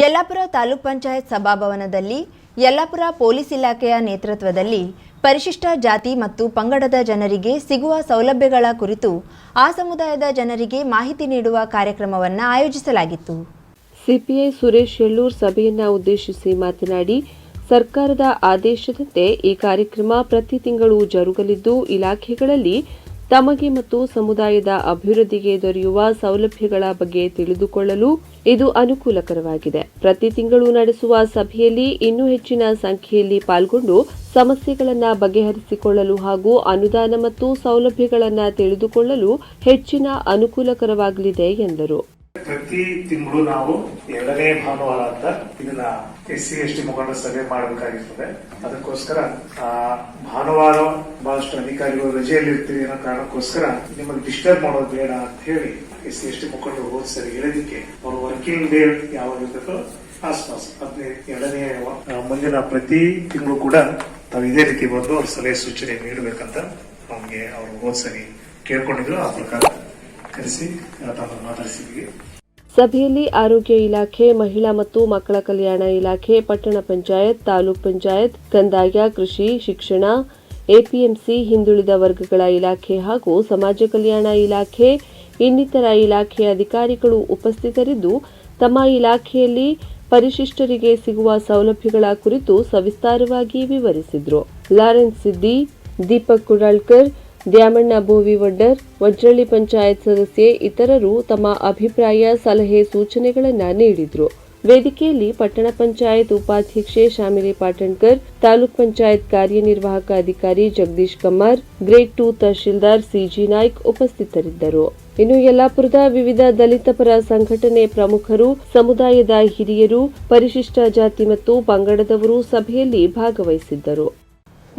ಯಲ್ಲಾಪುರ ತಾಲೂಕ್ ಪಂಚಾಯತ್ ಸಭಾಭವನದಲ್ಲಿ ಯಲ್ಲಾಪುರ ಪೊಲೀಸ್ ಇಲಾಖೆಯ ನೇತೃತ್ವದಲ್ಲಿ ಪರಿಶಿಷ್ಟ ಜಾತಿ ಮತ್ತು ಪಂಗಡದ ಜನರಿಗೆ ಸಿಗುವ ಸೌಲಭ್ಯಗಳ ಕುರಿತು ಆ ಸಮುದಾಯದ ಜನರಿಗೆ ಮಾಹಿತಿ ನೀಡುವ ಕಾರ್ಯಕ್ರಮವನ್ನು ಆಯೋಜಿಸಲಾಗಿತ್ತು. ಸಿಪಿಐ ಸುರೇಶ್ ಯಳ್ಳೂರ್ ಸಭೆಯನ್ನು ಉದ್ದೇಶಿಸಿ ಮಾತನಾಡಿ, ಸರ್ಕಾರದ ಆದೇಶದಂತೆ ಈ ಕಾರ್ಯಕ್ರಮ ಪ್ರತಿ ತಿಂಗಳು ಜರುಗಲಿದ್ದು, ಇಲಾಖೆಗಳಲ್ಲಿ ತಮಗೆ ಮತ್ತು ಸಮುದಾಯದ ಅಭಿವೃದ್ಧಿಗೆ ದೊರೆಯುವ ಸೌಲಭ್ಯಗಳ ಬಗ್ಗೆ ತಿಳಿದುಕೊಳ್ಳಲು ಇದು ಅನುಕೂಲಕರವಾಗಿದೆ. ಪ್ರತಿ ತಿಂಗಳು ನಡೆಸುವ ಸಭೆಯಲ್ಲಿ ಇನ್ನೂ ಹೆಚ್ಚಿನ ಸಂಖ್ಯೆಯಲ್ಲಿ ಪಾಲ್ಗೊಂಡು ಸಮಸ್ಯೆಗಳನ್ನು ಬಗೆಹರಿಸಿಕೊಳ್ಳಲು ಹಾಗೂ ಅನುದಾನ ಮತ್ತು ಸೌಲಭ್ಯಗಳನ್ನು ತಿಳಿದುಕೊಳ್ಳಲು ಹೆಚ್ಚಿನ ಅನುಕೂಲಕರವಾಗಲಿದೆ ಎಂದರು. ಪ್ರತಿ ತಿಂಗಳು ನಾವು ಎರಡನೇ ಭಾನುವಾರ ಅಂತ ಇದನ್ನ ಎಸ್ ಸಿ ಎಸ್ ಟಿ ಮುಖಂಡ ಸಭೆ ಮಾಡಬೇಕಾಗಿರ್ತದೆ. ಅದಕ್ಕೋಸ್ಕರ, ಆ, ಭಾನುವಾರ ಬಹಳಷ್ಟು ಅಧಿಕಾರಿಗಳು ರಜೆಯಲ್ಲಿ ಇರ್ತೀವಿ ಅನ್ನೋ ಕಾರಣಕ್ಕೋಸ್ಕರ ನಿಮಗೆ ಡಿಸ್ಟರ್ಬ್ ಮಾಡೋದು ಬೇಡ ಅಂತ ಹೇಳಿ ಎಸ್ ಸಿ ಎಸ್ ಟಿ ಮುಖಂಡರು ಹೋದ್ಸರಿ ಸರಿ ಹೇಳಿದಕ್ಕೆ ಅವ್ರ ವರ್ಕಿಂಗ್ ಡೇ ಯಾವಾಗ ಆಸ್ಪಾಸ್ ಹದಿನೈದು ಎರಡನೇ ಮುಂದಿನ ಪ್ರತಿ ತಿಂಗಳು ಕೂಡ ತಾವು ಇದೇ ರೀತಿ ಬಂದು ಅವ್ರ ಸಲಹೆ ಸೂಚನೆ ನೀಡಬೇಕಂತ ನಮಗೆ ಅವರು ಹೋದ್ಸರಿ ಕೇಳ್ಕೊಂಡಿದ್ರು. ಆ ಪ್ರಕಾರ ಕರೆಸಿ ತಾವು ಮಾತಾಡಿಸಿದ್ವಿ ಸಭೆಯಲ್ಲಿ ಆರೋಗ್ಯ ಇಲಾಖೆ, ಮಹಿಳಾ ಮತ್ತು ಮಕ್ಕಳ ಕಲ್ಯಾಣ ಇಲಾಖೆ, ಪಟ್ಟಣ ಪಂಚಾಯತ್, ತಾಲೂಕ್ ಪಂಚಾಯತ್, ಕಂದಾಯ, ಕೃಷಿ, ಶಿಕ್ಷಣ, ಎಪಿಎಂಸಿ, ಹಿಂದುಳಿದ ವರ್ಗಗಳ ಇಲಾಖೆ ಹಾಗೂ ಸಮಾಜ ಕಲ್ಯಾಣ ಇಲಾಖೆ, ಇನ್ನಿತರ ಇಲಾಖೆಯ ಅಧಿಕಾರಿಗಳು ಉಪಸ್ಥಿತರಿದ್ದು, ತಮ್ಮ ಇಲಾಖೆಯಲ್ಲಿ ಪರಿಶಿಷ್ಟರಿಗೆ ಸಿಗುವ ಸೌಲಭ್ಯಗಳ ಕುರಿತು ಸವಿಸ್ತಾರವಾಗಿ ವಿವರಿಸಿದರು. ಲಾರೆನ್ಸ್ ಸಿದ್ದಿ, ದೀಪಕ್ ಕುಡಾಳ್ಕರ್ ದ್ಯಾಮಣ್ಣ ಬೋವಿವಡ್ಡರ್ ವಜ್ರಳ್ಳಿ ಪಂಚಾಯತ್ ಸದಸ್ಯೆ ಇತರರು ತಮ್ಮ ಅಭಿಪ್ರಾಯ, ಸಲಹೆ, ಸೂಚನೆಗಳನ್ನು ನೀಡಿದರು. ವೇದಿಕೆಯಲ್ಲಿ ಪಟ್ಟಣ ಪಂಚಾಯತ್ ಉಪಾಧ್ಯಕ್ಷೆ ಶಾಮಿಲಿ ಪಾಟಣ್ಕರ್, ತಾಲೂಕ್ ಪಂಚಾಯತ್ ಕಾರ್ಯನಿರ್ವಾಹಕ ಅಧಿಕಾರಿ Jagadish Kumar grade two tahsildar CG Naik ಉಪಸ್ಥಿತರಿದ್ದರು. ಇನ್ನು ಯಲ್ಲಾಪುರದ ವಿವಿಧ ದಲಿತ ಪರ ಸಂಘಟನೆ ಪ್ರಮುಖರು, ಸಮುದಾಯದ ಹಿರಿಯರು, ಪರಿಶಿಷ್ಟ ಜಾತಿ ಮತ್ತು ಪಂಗಡದವರು ಸಭೆಯಲ್ಲಿ ಭಾಗವಹಿಸಿದ್ದರು.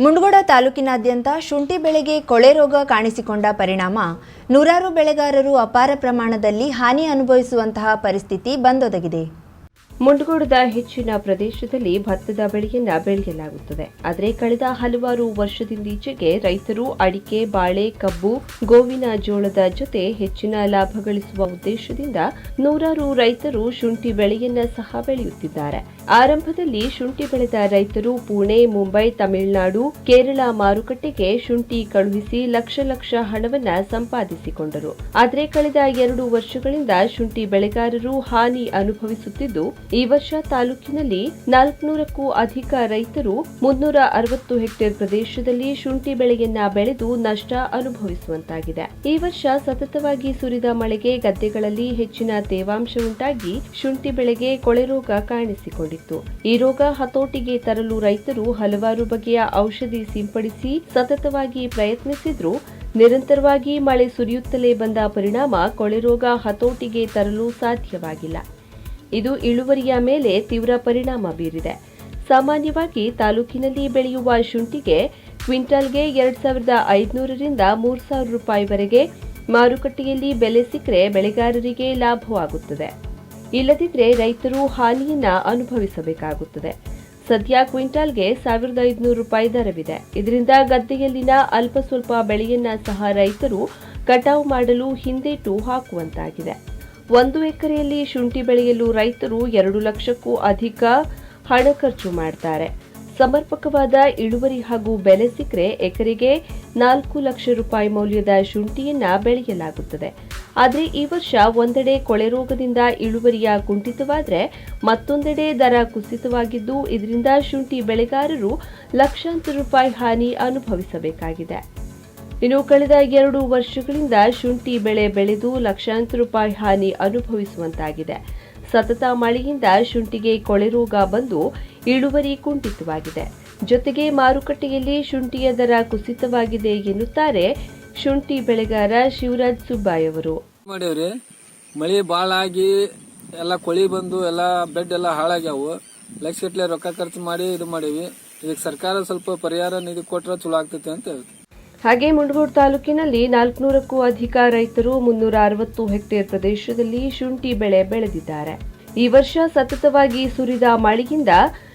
ಮುಂಡಗೋಡ ತಾಲೂಕಿನಾದ್ಯಂತ ಶುಂಠಿ ಬೆಳೆಗೆ ಕೊಳೆ ರೋಗ ಕಾಣಿಸಿಕೊಂಡ ಪರಿಣಾಮ. ನೂರಾರು ಬೆಳೆಗಾರರು ಅಪಾರ ಪ್ರಮಾಣದಲ್ಲಿ ಹಾನಿ ಅನುಭವಿಸುವಂತಹ ಪರಿಸ್ಥಿತಿ ಬಂದೊದಗಿದೆ. ಮುಂಡಗೋಡದ ಹೆಚ್ಚಿನ ಪ್ರದೇಶದಲ್ಲಿ ಭತ್ತದ ಬೆಳೆಯನ್ನ ಬೆಳೆಯಲಾಗುತ್ತದೆ. ಆದರೆ ಕಳೆದ ಹಲವಾರು ವರ್ಷದಿಂದೀಚೆಗೆ ರೈತರು ಅಡಿಕೆ, ಬಾಳೆ, ಕಬ್ಬು, ಗೋವಿನ ಜೋಳದ ಜೊತೆ ಹೆಚ್ಚಿನ ಲಾಭ ಗಳಿಸುವ ಉದ್ದೇಶದಿಂದ ನೂರಾರು ರೈತರು ಶುಂಠಿ ಬೆಳೆಯನ್ನ ಸಹ ಬೆಳೆಯುತ್ತಿದ್ದಾರೆ. ಆರಂಭದಲ್ಲಿ ಶುಂಠಿ ಬೆಳೆದ ರೈತರು ಪುಣೆ, ಮುಂಬೈ, ತಮಿಳುನಾಡು, ಕೇರಳ ಮಾರುಕಟ್ಟೆಗೆ ಶುಂಠಿ ಕಳುಹಿಸಿ ಲಕ್ಷ ಲಕ್ಷ ಹಣವನ್ನ ಸಂಪಾದಿಸಿಕೊಂಡರು. ಆದರೆ ಕಳೆದ ಎರಡು ವರ್ಷಗಳಿಂದ ಶುಂಠಿ ಬೆಳೆಗಾರರು ಹಾನಿ ಅನುಭವಿಸುತ್ತಿದ್ದು, ಈ ವರ್ಷ ತಾಲೂಕಿನಲ್ಲಿ ನಾಲ್ಕುನೂರಕ್ಕೂ ಅಧಿಕ ರೈತರು ಮುನ್ನೂರ ಅರವತ್ತು ಹೆಕ್ಟೇರ್ ಪ್ರದೇಶದಲ್ಲಿ ಶುಂಠಿ ಬೆಳೆಯನ್ನ ಬೆಳೆದು ನಷ್ಟ ಅನುಭವಿಸುವಂತಾಗಿದೆ. ಈ ವರ್ಷ ಸತತವಾಗಿ ಸುರಿದ ಮಳೆಗೆ ಗದ್ದೆಗಳಲ್ಲಿ ಹೆಚ್ಚಿನ ತೇವಾಂಶ ಉಂಟಾಗಿ ಶುಂಠಿ ಬೆಳೆಗೆ ಕೊಳೆ ರೋಗ ಈ ರೋಗ ಹತೋಟಿಗೆ ತರಲು ರೈತರು ಹಲವಾರು ಬಗೆಯ ಔಷಧಿ ಸಿಂಪಡಿಸಿ ಸತತವಾಗಿ ಪ್ರಯತ್ನಿಸಿದ್ರು. ನಿರಂತರವಾಗಿ ಮಳೆ ಸುರಿಯುತ್ತಲೇ ಬಂದ ಪರಿಣಾಮ ಕೊಳೆ ರೋಗ ಹತೋಟಿಗೆ ತರಲು ಸಾಧ್ಯವಾಗಿಲ್ಲ. ಇದು ಇಳುವರಿಯ ಮೇಲೆ ತೀವ್ರ ಪರಿಣಾಮ ಬೀರಿದೆ. ಸಾಮಾನ್ಯವಾಗಿ ತಾಲೂಕಿನಲ್ಲಿ ಬೆಳೆಯುವ ಶುಂಠಿಗೆ ಕ್ವಿಂಟಾಲ್ಗೆ ಎರಡ್ ಸಾವಿರದ ಐದುನೂರರಿಂದ ಮೂರು ಸಾವಿರ ರೂಪಾಯಿವರೆಗೆ ಮಾರುಕಟ್ಟೆಯಲ್ಲಿ ಬೆಲೆ ಸಿಕ್ಕರೆ ಬೆಳೆಗಾರರಿಗೆ ಲಾಭವಾಗುತ್ತದೆ. ಇಲ್ಲದಿದ್ದರೆ ರೈತರು ಹಾನಿಯನ್ನ ಅನುಭವಿಸಬೇಕಾಗುತ್ತದೆ. ಸದ್ಯ ಕ್ವಿಂಟಾಲ್ಗೆ ಸಾವಿರದ ಐದುನೂರು ರೂಪಾಯಿ ದರವಿದೆ. ಇದರಿಂದ ಗದ್ದೆಯಲ್ಲಿನ ಅಲ್ಪ ಸ್ವಲ್ಪ ಬೆಳೆಯನ್ನ ಸಹ ರೈತರು ಕಟಾವು ಮಾಡಲು ಹಿಂದೇಟು ಹಾಕುವಂತಾಗಿದೆ. ಒಂದು ಎಕರೆಯಲ್ಲಿ ಶುಂಠಿ ಬೆಳೆಯಲು ರೈತರು ಎರಡು ಲಕ್ಷಕ್ಕೂ ಅಧಿಕ ಹಣ ಖರ್ಚು ಮಾಡ್ತಾರೆ. ಸಮರ್ಪಕವಾದ ಇಳುವರಿ ಹಾಗೂ ಬೆಲೆ ಸಿಕ್ಕರೆ ಎಕರೆಗೆ ನಾಲ್ಕು ಲಕ್ಷ ರೂಪಾಯಿ ಮೌಲ್ಯದ ಶುಂಠಿಯನ್ನ ಬೆಳೆಯಲಾಗುತ್ತದೆ. ಆದರೆ ಈ ವರ್ಷ ಒಂದೆಡೆ ಕೊಳೆ ರೋಗದಿಂದ ಇಳುವರಿಯ ಕುಂಠಿತವಾದರೆ ಮತ್ತೊಂದೆಡೆ ದರ ಕುಸಿತವಾಗಿದ್ದು, ಇದರಿಂದ ಶುಂಠಿ ಬೆಳೆಗಾರರು ಲಕ್ಷಾಂತರ ರೂಪಾಯಿ ಹಾನಿ ಅನುಭವಿಸಬೇಕಾಗಿದೆ. ಇನ್ನು ಕಳೆದ ಎರಡು ವರ್ಷಗಳಿಂದ ಶುಂಠಿ ಬೆಳೆ ಬೆಳೆದು ಲಕ್ಷಾಂತರ ರೂಪಾಯಿ ಹಾನಿ ಅನುಭವಿಸುವಂತಾಗಿದೆ. ಸತತ ಮಳೆಯಿಂದ ಶುಂಠಿಗೆ ಕೊಳೆ ರೋಗ ಬಂದು ಇಳುವರಿ ಕುಂಠಿತವಾಗಿದೆ. ಜೊತೆಗೆ ಮಾರುಕಟ್ಟೆಯಲ್ಲಿ ಶುಂಠಿಯ ದರ ಕುಸಿತವಾಗಿದೆ ಎನ್ನುತ್ತಾರೆ ಶುಂಠಿ ಬೆಳೆಗಾರ ಶಿವರಾಜ್ ಸುಬ್ಬಾಯ್ ಅವರು. ಮಾಡೇವ್ರಿ. ಮಳೆ ಭಾಳ ಆಗಿ ಎಲ್ಲ ಕೊಳಿ ಬಂದು ಎಲ್ಲ ಬೆಡ್ ಎಲ್ಲ ಹಾಳಾಗ್ಯಾವು. ಲಕ್ಷಗಟ್ಲೆ ರೊಕ್ಕ ಖರ್ಚು ಮಾಡಿ ಇದು ಮಾಡೀವಿ. ಇದಕ್ಕೆ ಸರ್ಕಾರ ಸ್ವಲ್ಪ ಪರಿಹಾರ ನಿಧಿ ಕೊಟ್ಟರೆ ಚಲೋ ಆಗ್ತೈತೆ ಅಂತ ಹೇಳ್ತೀವಿ. ಹಾಗೆ ಮುಂಡಗೋಡು ತಾಲೂಕಿನಲ್ಲಿ ನಾಲ್ಕುನೂರಕ್ಕೂ ಅಧಿಕ ರೈತರು ಮುನ್ನೂರ ಅರವತ್ತು ಹೆಕ್ಟೇರ್ ಪ್ರದೇಶದಲ್ಲಿ ಶುಂಠಿ ಬೆಳೆ ಬೆಳೆದಿದ್ದಾರೆ. ಈ ವರ್ಷ ಸತತವಾಗಿ ಸುರಿದ ಮಳೆಯಿಂದ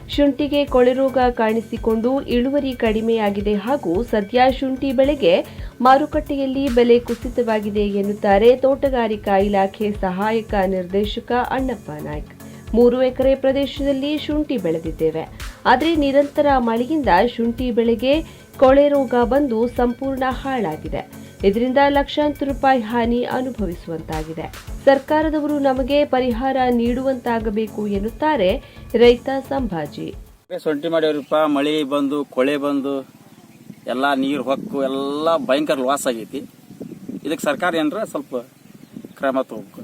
ಶುಂಠಿಗೆ ಕೊಳೆರೋಗ ಕಾಣಿಸಿಕೊಂಡು ಇಳುವರಿ ಕಡಿಮೆಯಾಗಿದೆ ಹಾಗೂ ಸದ್ಯ ಶುಂಠಿ ಬೆಳೆಗೆ ಮಾರುಕಟ್ಟೆಯಲ್ಲಿ ಬೆಲೆ ಕುಸಿತವಾಗಿದೆ ಎನ್ನುತ್ತಾರೆ ತೋಟಗಾರಿಕಾ ಇಲಾಖೆ ಸಹಾಯಕ ನಿರ್ದೇಶಕ ಅಣ್ಣಪ್ಪ ನಾಯ್ಕ. ಮೂರು ಎಕರೆ ಪ್ರದೇಶದಲ್ಲಿ ಶುಂಠಿ ಬೆಳೆದಿದ್ದೇವೆ. ಆದರೆ ನಿರಂತರ ಮಳೆಯಿಂದ ಶುಂಠಿ ಬೆಳೆಗೆ ಕೊಳೆ ರೋಗ ಬಂದು ಸಂಪೂರ್ಣ ಹಾಳಾಗಿದೆ. ಇದರಿಂದ ಲಕ್ಷಾಂತರ ರೂಪಾಯಿ ಹಾನಿ ಅನುಭವಿಸುವಂತಾಗಿದೆ. ಸರ್ಕಾರದವರು ನಮಗೆ ಪರಿಹಾರ ನೀಡುವಂತಾಗಬೇಕು ಎನ್ನುತ್ತಾರೆ ರೈತ ಸಂಭಾಜಿ. ಸೊಂಟಿ ಮಾಡ್ಯಾವ್ರಿಪ್ಪ, ಮಳೆ ಬಂದು, ಕೊಳೆ ಬಂದು, ಎಲ್ಲ ನೀರು ಹೊಕ್ಕು, ಎಲ್ಲ ಭಯಂಕರ ಲಾಸ್ ಆಗೈತಿ. ಇದಕ್ಕೆ ಸರ್ಕಾರ ಏನರ ಸ್ವಲ್ಪ ಕ್ರಮ ತಗೋಬೇಕು.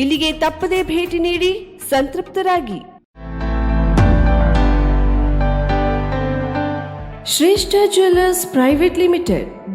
ಇಲ್ಲಿಗೆ ತಪ್ಪದೇ ಭೇಟಿ ನೀಡಿ ಸಂತೃಪ್ತರಾಗಿ. Shreshta jewellers private limited.